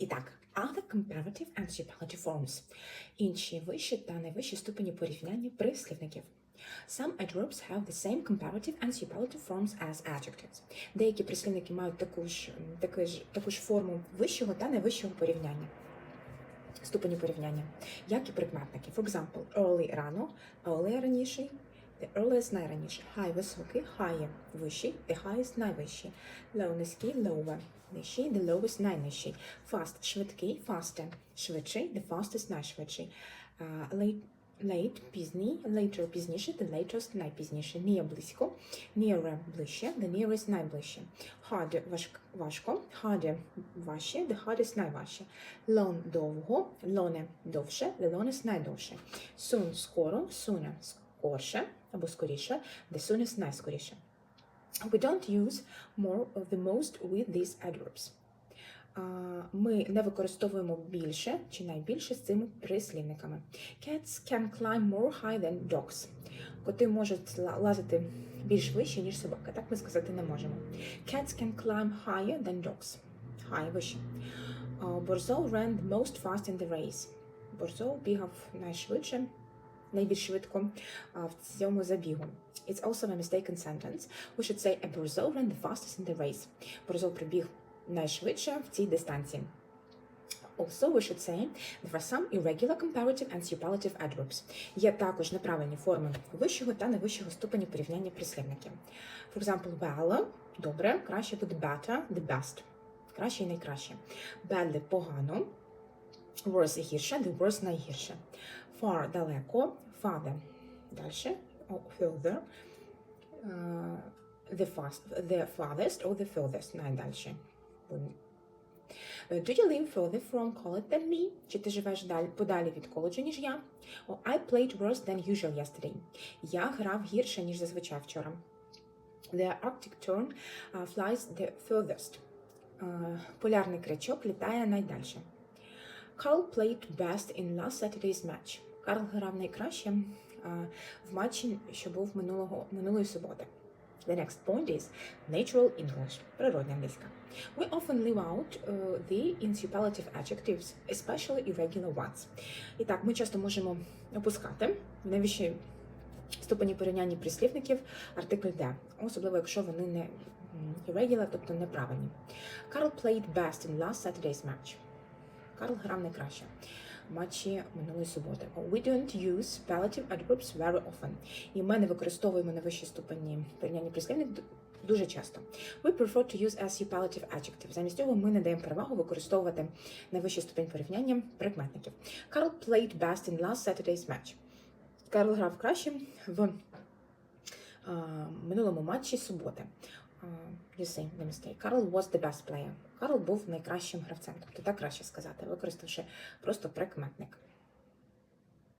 І так, other comparative and superlative forms. Інші вищі та найвищі ступені порівняння прислівників. Some adverbs have the same comparative and superlative forms as adjectives. Деякі прислівники мають таку ж, таку ж, таку ж форму вищого та найвищого порівняння. Ступені порівняння, як і прикметники. For example, early рано, early раніший, the earliest найраніший, high високий, high вищий, the highest найвищий, low низький, lower нижчий, the lowest найнижчий, fast швидкий, faster швидший, the fastest найшвидший, uh, late Late – пізній, later – пізніше, the latest – найпізніше, near – близько, nearer – ближче, the nearest – найближче, hard – важк, важко, harder – важче, the hardest – найважче, long – довго, lone – довше, the longest – найдовше, soon – скоро, sooner – скорше або скоріше, the soonest – найскоріше. We don't use more of the most with these adverbs. Ми не використовуємо більше чи найбільше з цими прислівниками. Cats can climb more high than dogs. Коти можуть лазити більш вище, ніж собака. Так ми сказати не можемо. Cats can climb higher than dogs. High вище. Борзо ran the most fast in the race. Борзо бігав найшвидше, найбільш швидко в цьому забігу. It's also a mistaken sentence. We should say a Borzo ran the fastest in the race. Борзо прибіг найшвидше в цій дистанції. Also, we should say there are some irregular comparative and superlative adverbs. Є також неправильні форми вищого та невищого ступеню порівняння прислівників. For example, well – добре, краще буде better – the best. Краще і найкраще. Badly – погано. Worse – гірше, the worst – найгірше. Far – далеко, farther – дальше, further. Uh, the the farthest or the furthest, найдальше. Uh, Do you live further from college than me? Чи ти живеш даль, подалі від коледжу, ніж я? Or I played worse than usual yesterday. Я грав гірше, ніж зазвичай вчора. The Arctic tern uh, flies the furthest. Uh, полярний крячок літає найдальше. Played best in last Saturday's match. Карл грав найкраще uh, в матчі, що був минулого, минулої суботи. The next point is natural English, природня англійська. We often leave out uh, the insuperlative adjectives, especially irregular ones. І так, ми часто можемо опускати найвищі ступені порівняння прислівників артикль де, особливо якщо вони не irregular, тобто неправильні. Played best in last Saturday's match. Карл грав найкраще в матчі минулої суботи. We don't use superlative adverbs very often. І ми не використовуємо найвищі ступені порівняння прислівник дуже часто. We prefer to use as superlative adjective. Замість цього ми не даємо перевагу використовувати на найвищий ступень порівняння прикметників. Carl played best in last Saturday's match. Карл грав краще в минулому матчі суботи. You see the mistake. Carl was the best player. Карл був найкращим гравцем. Тобто так краще сказати, використавши просто прикметник.